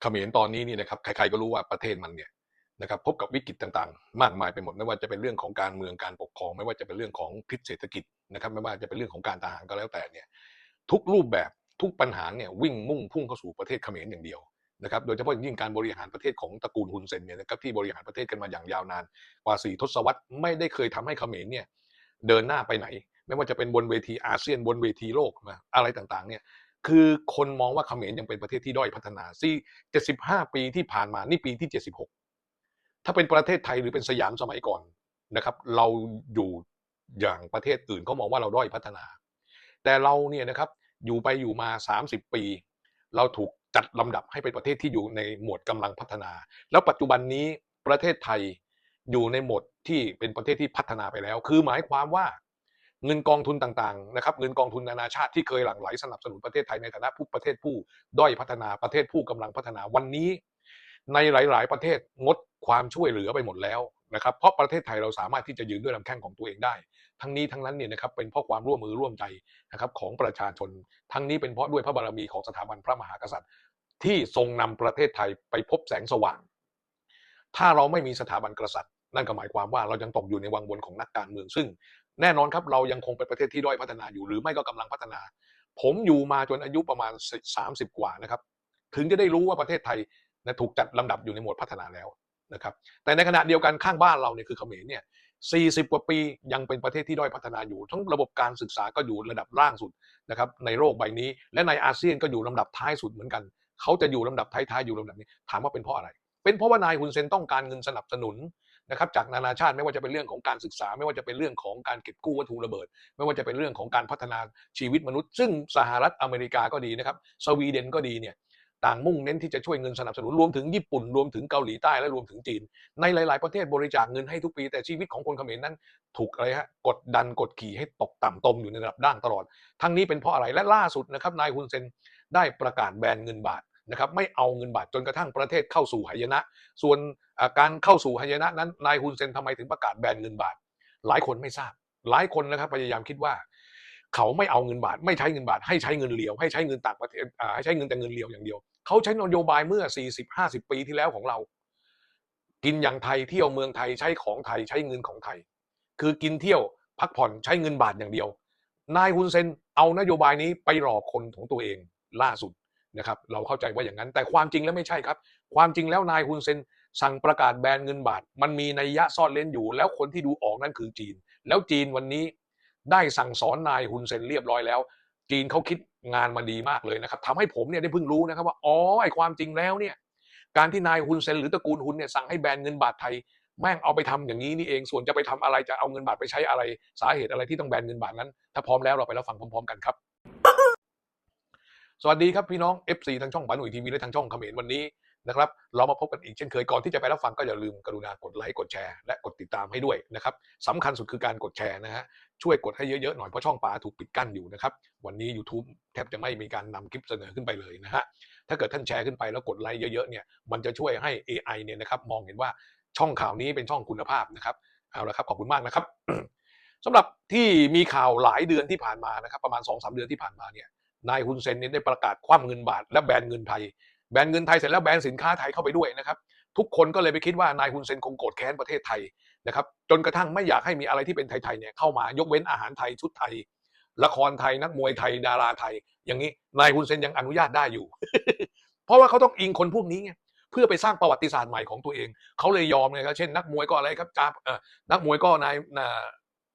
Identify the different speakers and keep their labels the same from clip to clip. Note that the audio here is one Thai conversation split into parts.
Speaker 1: เขมรตอนนี้นี่นะครับใครๆก็รู้ว่าประเทศมันเนี่ยนะครับพบกับวิกฤตต่างๆ มากมายไปหมดไม่ว่าจะเป็นเรื่องของการเมืองการปกครอง ไม่ว่าจะเป็นเรื่องของพิษเศรษฐกิจนะครับไม่ว่าจะเป็นเรื่องของการทหารก็แล้วแต่เนี่ยทุกรูปแบบทุกปัญหาเนี่ยวิ่งมุ่งพุ่งเข้าสู่ประเทศเขมรอย่างเดียวนะครับโดยเฉพาะอย่างยิ่งการบริหารประเทศของตระกูลฮุนเซนเนี่ยนะครับที่บริหารประเทศกันมาอย่างยาวนานกว่าสี่ทศวรรษไม่ได้เคยทำให้เขมรเนี่ยเดินหน้าไปไหน ไม่ว่าจะเป็นบนเวทีอาเซียนบนเวทีโลกนะอะไรต่างๆเนี่ย คือคนมองว่าเขมรยังเป็นประเทศที่ด้อยพัฒนาซี่75 ปีที่ผ่านมานี่ปีที่ 76 ถ้าเป็นประเทศไทยหรือเป็นสยามสมัยก่อนนะครับ เราอยู่อย่างประเทศอื่นเขามองว่าเราด้อยพัฒนา แต่เราเนี่ยนะครับอยู่ไปอยู่มา 30 ปี เราถูกจัดลำดับให้เป็นประเทศที่อยู่ในหมวดกำลังพัฒนา แล้วปัจจุบันนี้ประเทศไทยอยู่ในหมวดที่เป็นประเทศที่พัฒนาไปแล้ว คือหมายความว่า เงินกองทุนต่างๆนะครับเงินกองทุนนานาชาติที่เคยหลั่งไหลสนับสนุนประเทศไทยในฐานะผู้ประเทศผู้ด้อยพัฒนาประเทศผู้กำลังพัฒนาวันนี้ ในหลาย ๆ ประเทศงดความช่วยเหลือไปหมดแล้วนะครับเพราะประเทศไทยเราสามารถที่จะยืนด้วยลำแข้งของตัวเองได้ ทั้งนี้ทั้งนั้นเนี่ยนะครับเป็นเพราะความร่วมมือร่วมใจนะครับของประชาชน ทั้งนี้เป็นเพราะด้วยพระบารมีของสถาบันพระมหากษัตริย์ ที่ทรงนำประเทศไทยไปพบแสงสว่าง ถ้าเราไม่มีสถาบันกษัตริย์ นั่นก็หมายความว่าเรายังตกอยู่ในวังวนของนักการเมืองซึ่ง แน่นอนครับเรายังคงเป็นประเทศที่ด้อยพัฒนาอยู่หรือไม่ก็กำลังพัฒนา ผมอยู่มาจนอายุประมาณ 30 กว่านะครับ ถึงจะได้รู้ว่าประเทศไทยนะถูกจัดลำดับอยู่ในหมวดพัฒนาแล้วนะครับ แต่ในขณะเดียวกันข้างบ้านเราเนี่ยคือเขมรเนี่ย 40 กว่าปียังเป็นประเทศที่ด้อยพัฒนาอยู่ ทั้งระบบการศึกษาก็อยู่ระดับล่างสุดนะครับในโลกใบนี้ และในอาเซียนก็อยู่ลำดับท้ายสุดเหมือนกัน เขาจะอยู่ลำดับท้ายๆอยู่ลำดับนี้ ถามว่าเป็นเพราะอะไร เป็นเพราะว่านายฮุนเซนต้องการเงินสนับสนุน นะครับจากนานาชาติไม่ว่าจะเป็นเรื่องของการศึกษา ไม่ว่าจะเป็นเรื่องของการเก็บกู้วัตถุระเบิด ไม่ว่าจะเป็นเรื่องของการพัฒนาชีวิตมนุษย์ ซึ่งสหรัฐอเมริกาก็ดีนะครับสวีเดนก็ดีเนี่ยต่างมุ่งเน้นที่จะช่วยเงินสนับสนุนรวมถึงญี่ปุ่นรวมถึงเกาหลีใต้และรวมถึงจีน ในหลาย ๆ ประเทศบริจาคเงินให้ทุกปีแต่ชีวิตของคนเขมรนั้น ถูกอะไรฮะกดดันกดขี่ให้ตกต่ำตมอยู่ในระดับด่างตลอด ทั้งนี้เป็นเพราะอะไรและล่าสุดนะครับนายฮุนเซนได้ประกาศแบนเงินบาท นะครับไม่เอาเงินบาทจนกระทั่งประเทศเข้าสู่หายนะ ส่วนการเข้าสู่หายนะนั้นนายฮุนเซนทำไมถึงประกาศแบนเงินบาท หลายคนไม่ทราบ หลายคนนะครับพยายามคิดว่า เขาไม่เอาเงินบาท ไม่ใช้เงินบาท ให้ใช้เงินเหลียว ให้ใช้เงินต่างประเทศให้ใช้เงินแต่เงินเหลียวอย่างเดียว เขาใช้นโยบายเมื่อ 40-50 ปีที่แล้วของเรา กินอย่างไทยเที่ยวเมืองไทยใช้ของไทยใช้เงินของไทย คือกินเที่ยวพักผ่อนใช้เงินบาทอย่างเดียวนายฮุนเซนเอานโยบายนี้ไปหลอกคนของตัวเองล่าสุด นะครับเราเข้าใจว่าอย่างนั้น แต่ความจริงแล้วไม่ใช่ครับ ความจริงแล้วนายฮุนเซนสั่งประกาศแบนเงินบาท มันมีนัยยะซ่อนเล่นอยู่ แล้วคนที่ดูออกนั่นคือจีน แล้วจีนวันนี้ได้สั่งสอนนายฮุนเซนเรียบร้อยแล้ว จีนเขาคิดงานมาดีมากเลยนะครับทำให้ผมเนี่ยได้เพิ่งรู้นะครับว่าอ๋อไอความจริงแล้วเนี่ยการที่นายฮุนเซนหรือตระกูลฮุนเนี่ยสั่งให้แบนเงินบาทไทยแม่งเอาไปทำอย่างนี้นี่เอง ส่วนจะไปทำอะไรจะเอาเงินบาทไปใช้อะไร สาเหตุอะไรที่ต้องแบนเงินบาทนั้น ถ้าพร้อมแล้วเราไปรับฟังพร้อม ๆ กันครับ สวัสดีครับพี่น้อง FC ทางช่องปาหนุ่ยทีวีและทางช่องคำเขมรวันนี้นะครับเรามาพบกันอีกเช่นเคยก่อนที่จะไปรับฟังก็อย่าลืมกรุณากดไลค์กดแชร์และกดติดตามให้ด้วยนะครับสำคัญสุดคือการกดแชร์นะฮะช่วยกดให้เยอะๆหน่อยเพราะช่องป๋าถูกปิดกั้นอยู่นะครับวันนี้ YouTube แทบจะไม่มีการนำคลิปเสนอขึ้นไปเลยนะฮะถ้าเกิดท่านแชร์ขึ้นไปแล้วกดไลค์เยอะๆเนี่ยมันจะช่วยให้ AI เนี่ยนะครับมองเห็นว่าช่องข่าวนี้เป็นช่องคุณภาพนะครับเอาละครับขอบคุณมากนะครับสำหรับที่มีข่าวหลายเดือนที่ผ่านมานะครับประมาณ2อสเดือนที่ผ่านมาเนี่ย นายฮุนเซนเนี่ยได้ประกาศคว่ำเงินบาท และแบนเงินไทย แบนเงินไทยเสร็จแล้วแบนสินค้าไทยเข้าไปด้วยนะครับ ทุกคนก็เลยไปคิดว่านายฮุนเซนคงโกรธแค้นประเทศไทยนะครับ จนกระทั่งไม่อยากให้มีอะไรที่เป็นไทยๆเนี่ยเข้ามายกเว้นอาหารไทยชุดไทย ละครไทยนักมวยไทยดาราไทย อย่างนี้นายฮุนเซนยังอนุญาตได้อยู่ เพราะว่าเขาต้องอิงคนพวกนี้ไงเพื่อไปสร้างประวัติศาสตร์ใหม่ของตัวเอง เขาเลยยอมไงครับ เช่น นักมวยก็อะไรครับจ้านักมวยก็นาย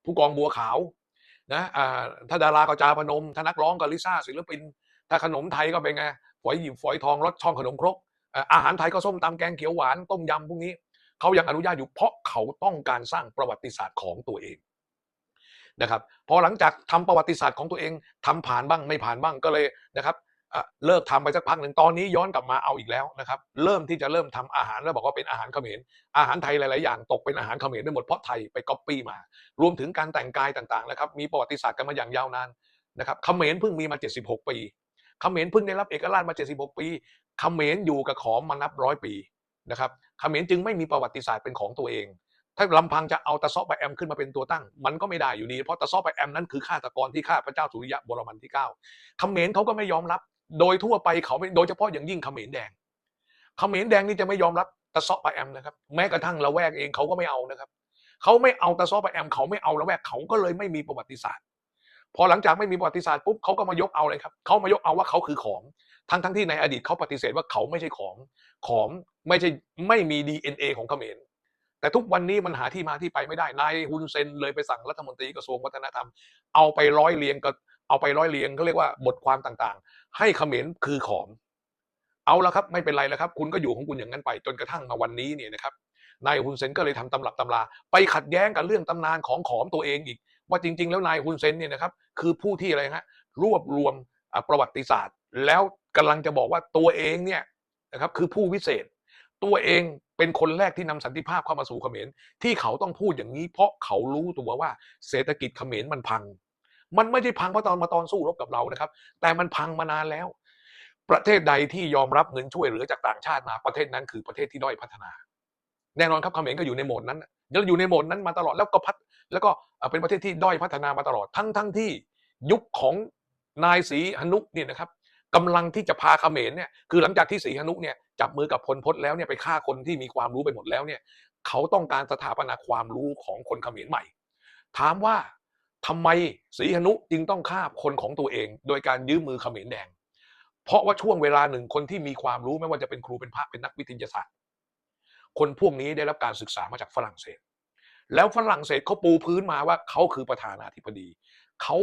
Speaker 1: ผู้กองบัวขาว นะถ้าดาราก็จาพนมถ้านักร้องก็ลิซ่าศิลปิน ถ้าขนมไทยก็เป็นไงฝอยหยิบฝอยทองรสช่องขนมครกอาหารไทยก็ส้มตำแกงเขียวหวานต้มยำพวกนี้เขายังอนุญาตอยู่เพราะเขาต้องการสร้างประวัติศาสตร์ของตัวเองนะครับพอหลังจากทำประวัติศาสตร์ของตัวเองทำผ่านบ้างไม่ผ่านบ้างก็เลยนะครับ เลิกทำไปสักพักหนึ่งตอนนี้ย้อนกลับมาเอาอีกแล้วนะครับ เริ่มที่จะเริ่มทำอาหารแล้วบอกว่าเป็นอาหารเขมรอาหารไทยหลาย ๆ อย่างตกเป็นอาหารเขมรไปหมดเพราะไทยไปก๊อปปี้มา รวมถึงการแต่งกายต่างๆนะครับมีประวัติศาสตร์กันมาอย่างยาวนานนะครับเขมรเพิ่งมีมา 76 ปีเขมรเพิ่งได้รับเอกราชมา 76 ปีเขมรอยู่กับขอมมานับร้อยปีนะครับเขมรจึงไม่มีประวัติศาสตร์เป็นของตัวเอง ถ้าลำพังจะเอาตะซอไปแอมขึ้นมาเป็นตัวตั้ง มันก็ไม่ได้อยู่ดี เพราะตะซอไปแอมนั้นคือฆาตกรที่ฆ่าพระเจ้าสุริยะบรมันที่ 9เขมรเขาก็ไม่ยอมรับ โดยทั่วไปเขาโดยเฉพาะอย่างยิ่งเขมรแดงเขมรแดงนี่จะไม่ยอมรับตะซาะปะแอมนะครับ แม้กระทั่งละแวกเองเขาก็ไม่เอานะครับเขาไม่เอาตะซาะปะแอมเขาไม่เอาละแวกเขาก็เลยไม่มีประวัติศาสตร์ พอหลังจากไม่มีประวัติศาสตร์ปุ๊บเขาก็มายกเอาเลยครับเขามายกเอาว่าเขาคือของทั้งทั้งที่ในอดีตเขาปฏิเสธว่าเขาไม่ใช่ของของไม่ใช่ไม่มี DNA ของเขมรแต่ทุกวันนี้มันหาที่มาที่ไปไม่ได้นายฮุนเซนเลยไปสั่งรัฐมนตรีกระทรวงวัฒนธรรม เอาไปร้อยเรียงก็ เอาไปร้อยเรียงเขาเรียกว่าบทความต่างๆ ให้เขมรคือของเอาละครับไม่เป็นไรแล้วครับ คุณก็อยู่ของคุณอย่างนั้นไป จนกระทั่งมาวันนี้เนี่ยนะครับนายฮุนเซนก็เลยทำตำรับตำรา ไปขัดแย้งกับเรื่องตำนานของขอมตัวเองอีก ว่าจริง ๆ แล้วนายฮุนเซนเนี่ยนะครับคือผู้ที่อะไรฮะรวบรวมประวัติศาสตร์ แล้วกำลังจะบอกว่าตัวเองเนี่ยนะครับคือผู้วิเศษ ตัวเองเป็นคนแรกที่นำสันติภาพเข้ามาสู่เขมรที่เขาต้องพูดอย่างนี้ เพราะเขารู้ตัวว่าเศรษฐกิจเขมรมันพัง มันไม่ได้พังเพราะตอนมาตอนสู้รบกับเรานะครับ แต่มันพังมานานแล้ว ประเทศใดที่ยอมรับเงินช่วยเหลือจากต่างชาติมาประเทศนั้นคือประเทศที่ด้อยพัฒนา แน่นอนครับเขมรก็อยู่ในโหมดนั้นแล้วอยู่ในโหมดนั้นมาตลอดแล้วก็พัฒแล้วก็เอ่อเป็นประเทศที่ด้อยพัฒนามาตลอดทั้งทั้งที่ยุคของนายศรีหนุเนี่ยนะครับกำลังที่จะพาเขมรเนี่ยคือหลังจากที่ศรีหนุเนี่ยจับมือกับพลพศแล้วเนี่ยไปฆ่าคนที่มีความรู้ไปหมดแล้วเนี่ยเขาต้องการสถาปนาความรู้ของคนเขมรใหม่ ถามว่า ทำไมศรีหนุจึงต้องฆ่าคนของตัวเอง โดยการยืมมือเขมรแดง เพราะว่าช่วงเวลาหนึ่งคนที่มีความรู้ไม่ว่าจะเป็นครูเป็นพระเป็นนักวิทยาศาสตร์ คนพวกนี้ได้รับการศึกษามาจากฝรั่งเศส แล้วฝรั่งเศสเขาปูพื้นมาว่าเขาคือประธานาธิบดีเขา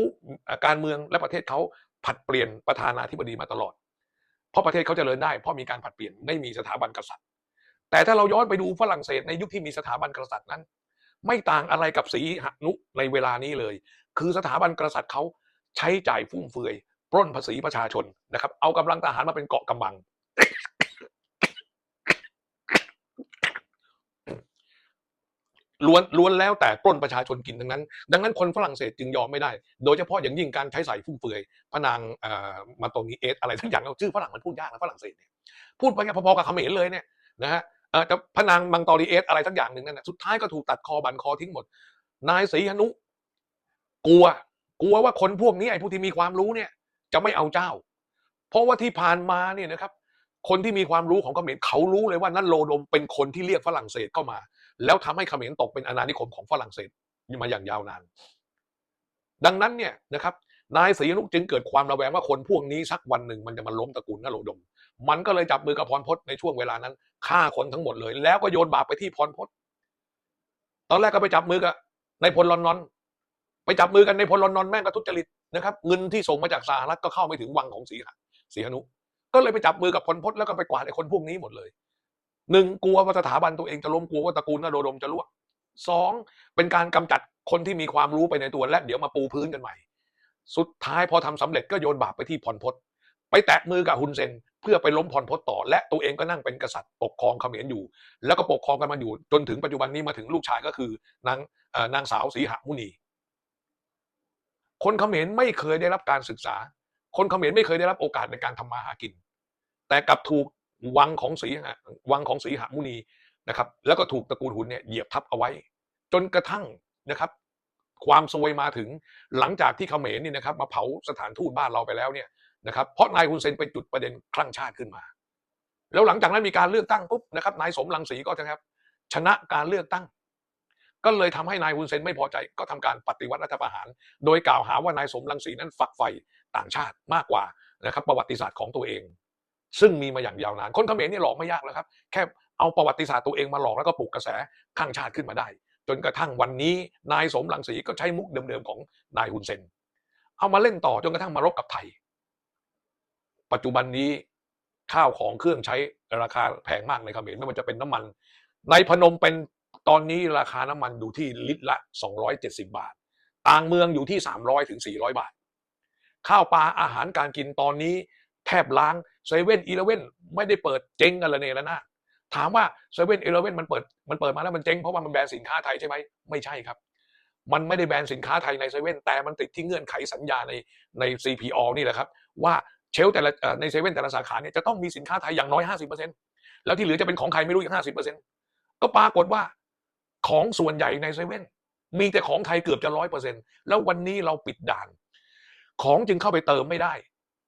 Speaker 1: การเมืองและประเทศเขาผัดเปลี่ยนประธานาธิบดีมาตลอด เพราะประเทศเขาเจริญได้เพราะมีการผัดเปลี่ยนไม่มีสถาบันกษัตริย์ แต่ถ้าเราย้อนไปดูฝรั่งเศสในยุคที่มีสถาบันกษัตริย์นั้น ไม่ต่างอะไรกับศรีหนุในเวลานี้เลย คือสถาบันกษัตริย์เขาใช้จ่ายฟุ่มเฟือยปล้นภาษีประชาชนนะครับ เอากำลังทหารมาเป็นเกาะกำบัง ล้วนล้วนแล้วแต่ปล้นประชาชนกินทั้งนั้น ดังนั้นคนฝรั่งเศสจึงยอมไม่ได้ โดยเฉพาะอย่างยิ่งการใช้สายฟุ่มเฟือยพระนางมาโตนีเอสอะไรทั้งอย่างเราชื่อฝรั่งมันพูดยากนะฝรั่งเศสเนี่ยพูดไปพอๆกับเขมรเลยเนี่ยนะฮะ เอ่อแต่พนางมังตอรีเอสอะไรทั้งอย่างหนึ่งนั่นนะสุดท้ายก็ถูกตัดคอบันคอทิ้งหมด นายศรีหนุ กลัว กลัวว่าคนพวกนี้ไอ้ผู้ที่มีความรู้เนี่ย จะไม่เอาเจ้า เพราะว่าที่ผ่านมาเนี่ยนะครับ คนที่มีความรู้ของเขมรเขารู้เลยว่านั่นโลดมเป็นคนที่เรียกฝรั่งเศสเข้ามา แล้วทำให้เขมรตกเป็นอาณานิคมของฝรั่งเศสมาอย่างยาวนาน ดังนั้นเนี่ยนะครับ นายศรีอนุจึงเกิดความระแวงว่าคนพวกนี้สักวันหนึ่งมันจะมาล้มตระกูลนโรดม มันก็เลยจับมือกับพรพศในช่วงเวลานั้นฆ่าคนทั้งหมดเลย แล้วก็โยนบาปไปที่พรพศตอนแรกก็ไปจับมือกับในพลลอนนอน ไปจับมือกันในพลลอนนอนแม่งก็ทุจริตนะครับ เงินที่ส่งมาจากสหรัฐก็เข้าไม่ถึงวังของศรีหะศรีหนุ ก็เลยไปจับมือกับพลพศแล้วก็ไปกวาดไอ้คนพวกนี้หมดเลยหนึ่งกลัวว่าสถาบันตัวเองจะล้มกลัวว่าตระกูลนโรดมจะล่วงสองเป็นการกำจัดคนที่มีความรู้ไปในตัวและเดี๋ยวมาปูพื้นกันใหม่ สุดท้ายพอทำสำเร็จก็โยนบาปไปที่พรพศไปแตะมือกับฮุนเซน เพื่อไปล้มพรพศต่อ และตัวเองก็นั่งเป็นกษัตริย์ปกครองเขมรอยู่ แล้วก็ปกครองกันมาอยู่ จนถึงปัจจุบันนี้มาถึงลูกชายก็คือนางนางสาวศรีหมุนี คนเขมรไม่เคยได้รับการศึกษา คนเขมรไม่เคยได้รับโอกาสในการทำมาหากิน แต่กลับถูกวังของศรีวังของศรีหมุนีนะครับ แล้วก็ถูกตระกูลหุนเนี่ยเหยียบทับเอาไว้ จนกระทั่งนะครับความซวยมาถึงหลังจากที่เขมรนี่นะครับมาเผาสถานทูตบ้านเราไปแล้วเนี่ย นะครับเพราะนายฮุนเซนไปจุดประเด็นคลั่งชาติขึ้นมา แล้วหลังจากนั้นมีการเลือกตั้งปุ๊บนะครับนายสมรังสีก็นะครับชนะการเลือกตั้ง ก็เลยทำให้นายฮุนเซนไม่พอใจก็ทำการปฏิวัติรัฐประหาร โดยกล่าวหาว่านายสมรังสีนั้นฝักใฝ่ต่างชาติมากกว่านะครับประวัติศาสตร์ของตัวเอง ซึ่งมีมาอย่างยาวนานคนเขมรเนี่ยหลอกไม่ยากแล้วครับ แค่เอาประวัติศาสตร์ตัวเองมาหลอกแล้วก็ปลุกกระแสข้างชาติขึ้นมาได้ จนกระทั่งวันนี้นายสมรังสีก็ใช้มุกเดิมๆของนายฮุนเซน เอามาเล่นต่อจนกระทั่งมารบกับไทย ปัจจุบันนี้ข้าวของเครื่องใช้ราคาแพงมากในเขมรไม่ว่าจะเป็นน้ำมัน ในพนมเป็นตอนนี้ราคาน้ำมันอยู่ที่ลิตรละ 270 บาท ต่างเมืองอยู่ที่ 300ถึง400 บาท ข้าวปลาอาหารการกินตอนนี้แทบล้างเซเว่นอีเลเว่นไม่ได้เปิดเจ๊งกันละเนระนาถามว่าเซเว่นอีเลเว่นมันเปิดมันเปิดมาแล้วมันเจ๊งเพราะว่ามันแบนสินค้าไทยใช่ไหมไม่ใช่ครับ มันไม่ได้แบนสินค้าไทยในเซเว่นแต่มันติดที่เงื่อนไขสัญญาในใน CPO นี่แหละครับ ว่า เชลแต่ละในเซเว่นแต่ละสาขาเนี่ยจะต้องมีสินค้าไทยอย่างน้อย 50%แล้วที่เหลือจะเป็นของใครไม่รู้อีก 50%ก็ปรากฏว่าของส่วนใหญ่ในเซเว่นมีแต่ของไทยเกือบจะร้อยเปอร์เซ็นต์แล้ววันนี้เราปิดด่าน ของจึงเข้าไปเติมไม่ได้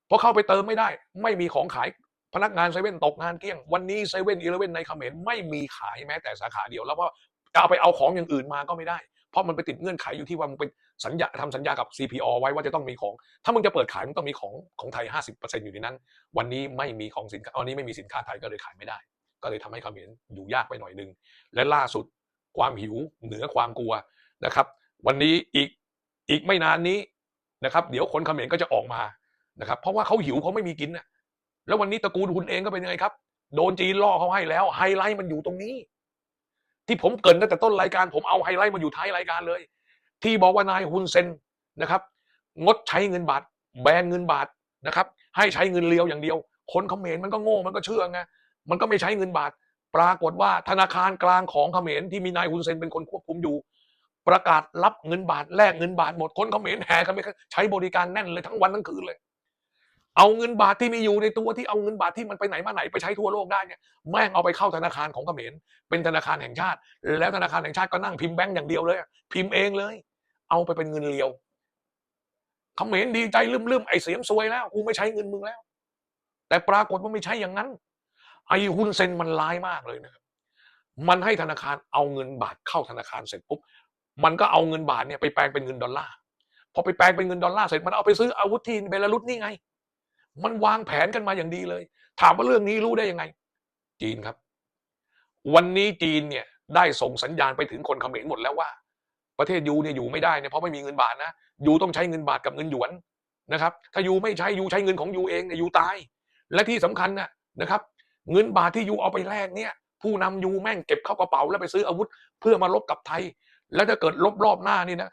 Speaker 1: เพอเข้าไปเติมไม่ได้ ไม่มีของขายพนักงานเซเว่นตกงานเกลี้ยง วันนี้เซเว่นอีเลเว่นในเขมรไม่มีขายแม้แต่สาขาเดียว แล้วก็จะเอาไปเอาของอย่างอื่นมาก็ไม่ได้ เพราะมันไปติดเงื่อนไขอยู่ที่ว่ามึงเป็นสัญญาทำสัญญากับ CPO ไว้ว่าจะต้องมีของ ถ้ามึงจะเปิดขายมึงต้องมีของของไทย 50%อยู่ในนั้น วันนี้ไม่มีของสินค้าวันนี้ไม่มีสินค้าไทยก็เลยขายไม่ได้ ก็เลยทำให้เขมรอยู่ยากไปหน่อยนึง และล่าสุดความหิวเหนือความกลัวนะครับ วันนี้อีกอีกไม่นานนี้นะครับเดี๋ยวคนเขมรก็จะออกมานะครับ เพราะว่าเขาหิวเขาไม่มีกินน่ะแล้ววันนี้ตระกูลคุณเองก็เป็นยังไงครับ โดนจีนล่อเขาให้แล้วไฮไลท์มันอยู่ตรงนี้ ที่ผมเกินตั้งแต่ต้นรายการผมเอาไฮไลท์มาอยู่ท้ายรายการเลย ที่บอกว่านายฮุนเซนนะครับ งดใช้เงินบาท แบนเงินบาทนะครับ ให้ใช้เงินเลียวอย่างเดียว คนเขมรมันก็โง่มันก็เชื่อไงมันก็ไม่ใช้เงินบาท ปรากฏว่าธนาคารกลางของเขมรที่มีนายฮุนเซนเป็นคนควบคุมอยู่ ประกาศรับเงินบาทแลกเงินบาทหมดคนเขมรแห่กันไปใช้บริการแน่นเลยทั้งวันทั้งคืนเลย เอาเงินบาทที่มีอยู่ในตัวที่เอาเงินบาทที่มันไปไหนมาไหนไปใช้ทั่วโลกได้เนี่ยแม่งเอาไปเข้าธนาคารของเขมรเป็นธนาคารแห่งชาติ แล้วธนาคารแห่งชาติก็นั่งพิมพ์แบงก์อย่างเดียวเลยอะพิมพ์เองเลย เอาไปเป็นเงินเลียวเขมรดีใจลืมๆไอ้เสียงซวยแล้วกูไม่ใช้เงินมึงแล้ว แต่ปรากฏว่าไม่ใช่อย่างนั้น ไอ้ฮุนเซนมันร้ายมากเลยนะครับมันให้ธนาคารเอาเงินบาทเข้าธนาคารเสร็จปุ๊บมันก็เอาเงินบาทเนี่ยไปแปลงเป็นเงินดอลลาร์พอไปแปลงเป็นเงินดอลลาร์เสร็จมันเอาไปซื้ออาวุธที่เบลารุสนี่ไง มันวางแผนกันมาอย่างดีเลย ถามว่าเรื่องนี้รู้ได้ยังไง จีนครับ วันนี้จีนเนี่ยได้ส่งสัญญาณไปถึงคนเขมรหมดแล้วว่า ประเทศยูเนี่ยอยู่ไม่ได้เนี่ยเพราะไม่มีเงินบาทนะยูต้องใช้เงินบาทกับเงินหยวนนะครับ ถ้ายูไม่ใช้ยูใช้เงินของยูเองเนี่ยยูตาย และที่สำคัญนะนะครับ เงินบาทที่ยูเอาไปแลกเนี่ย ผู้นำยูแม่งเก็บเข้ากระเป๋าแล้วไปซื้ออาวุธ เพื่อมาลบกับไทย แล้วถ้าเกิดลบรอบหน้านี่นะ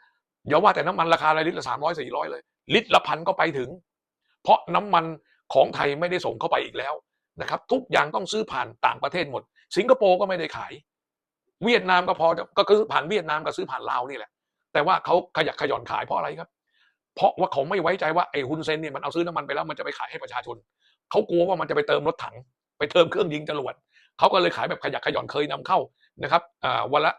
Speaker 1: อย่าว่าแต่น้ำมันราคาอะไรลิตรละสามร้อยสี่ร้อยเลย ลิตรละพันก็ไปถึง เพราะน้ำมันของไทยไม่ได้ส่งเข้าไปอีกแล้วนะครับทุกอย่างต้องซื้อผ่านต่างประเทศหมด สิงคโปร์ก็ไม่ได้ขาย เวียดนามก็พอจะก็ซื้อผ่านเวียดนามก็ซื้อผ่านลาวนี่แหละ แต่ว่าเขาขยักขย่อนขายเพราะอะไรครับ เพราะว่าเขาไม่ไว้ใจว่าไอ้ฮุนเซนเนี่ยมันเอาซื้อน้ำมันไปแล้วมันจะไปขายให้ประชาชนเขากลัวว่ามันจะไปเติมรถถัง ไปเติมเครื่องยิงจรวดเขาก็เลยขายแบบขยักขย่อนเคยนำเข้านะครับวันละ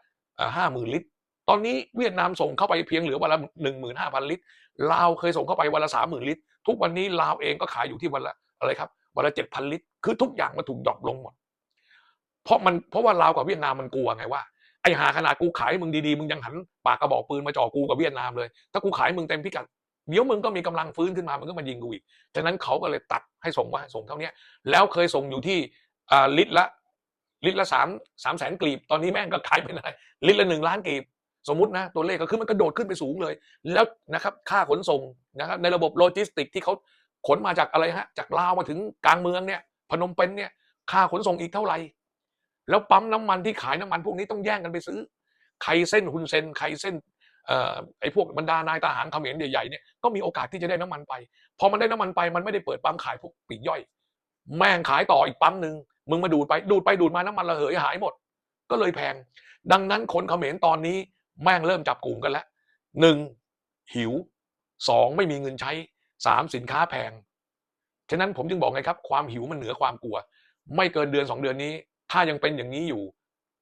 Speaker 1: ห้าหมื่นลิตร ตอนนี้เวียดนามส่งเข้าไปเพียงเหลือวันละหนึ่งหมื่นห้าพันลิตรลาวเคยส่งเข้าไปวันละสามหมื่นลิตร ทุกวันนี้ลาวเองก็ขายอยู่ที่วันละอะไรครับวันละเจ็ดพันลิตร คือทุกอย่างมันถูกดรอปลงหมด เพราะมันเพราะว่าลาวกับเวียดนามมันกลัวไงว่าไอหาขนาดกูขายมึงดีๆมึงยังหันปากกระบอกปืนมาจ่อกูกับเวียดนามเลย ถ้ากูขายมึงเต็มพิกัดเดี๋ยวมึงก็มีกำลังฟื้นขึ้นมามึงก็มายิงกูอีกฉะนั้นเขาก็เลยตัดให้ส่งว่าส่งเท่านี้แล้วเคยส่งอยู่ที่ลิตรละลิตรละสามสามแสนกรีบ ตอนนี้แม่งก็ขายไปได้ลิตรละหนึ่งล้านกรีบ สมมตินะตัวเลขก็คือมันกระโดดขึ้นไปสูงเลย แล้วนะครับค่าขนส่งนะครับในระบบโลจิสติกที่เขาขนมาจากอะไรฮะจากลาวมาถึงกลางเมืองเนี่ยพนมเปญเนี่ยค่าขนส่งอีกเท่าไหร่แล้วปั๊มน้ำมันที่ขายน้ำมันพวกนี้ต้องแย่งกันไปซื้อ ใครเส้นฮุนเซนใครเส้นเอ่อไอ้พวกบรรดานายทหารเขมรใหญ่ๆเนี่ยก็มีโอกาสที่จะได้น้ำมันไป พอมันได้น้ำมันไปมันไม่ได้เปิดปั๊มขายพวกปีกย่อย แม่งขายต่ออีกปั๊มหนึ่งมึงมาดูดไปดูดไปดูดมาน้ำมันระเหยหายหมด ก็เลยแพง ดังนั้นคนเขมรตอนนี้ แม่งเริ่มจับกลุ่มกันแล้วหนึ่งหิวสองไม่มีเงินใช้สามสินค้าแพง ฉะนั้นผมจึงบอกไงครับ ความหิวมันเหนือความกลัว ไม่เกินเดือนสองเดือนนี้ ถ้ายังเป็นอย่างนี้อยู่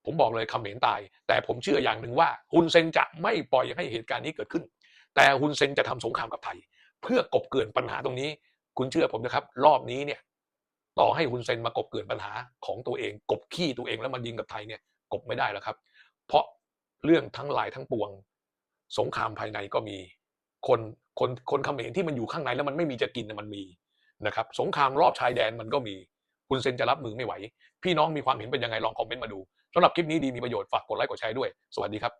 Speaker 1: ผมบอกเลยคำเขมรตาย แต่ผมเชื่ออย่างหนึ่งว่าฮุนเซนจะไม่ปล่อยให้เหตุการณ์นี้เกิดขึ้น แต่ฮุนเซนจะทำสงครามกับไทย เพื่อกบเกลื่อนปัญหาตรงนี้ คุณเชื่อผมนะครับ รอบนี้เนี่ย ต่อให้ฮุนเซนมากบเกลื่อนปัญหาของตัวเอง กบขี้ตัวเองแล้วมายิงกับไทยเนี่ย กบไม่ได้แล้วครับ เพราะ เรื่องทั้งหลายทั้งปวง สงครามภายในก็มี คนคนคนเขมรที่มันอยู่ข้างในแล้วมันไม่มีจะกินมันมีนะครับ สงครามรอบชายแดนมันก็มี คุณเซนจะรับมือไม่ไหว พี่น้องมีความเห็นเป็นยังไงลองคอมเมนต์มาดูสำหรับคลิปนี้ดีมีประโยชน์ฝากกดไลค์กดแชร์ด้วย สวัสดีครับ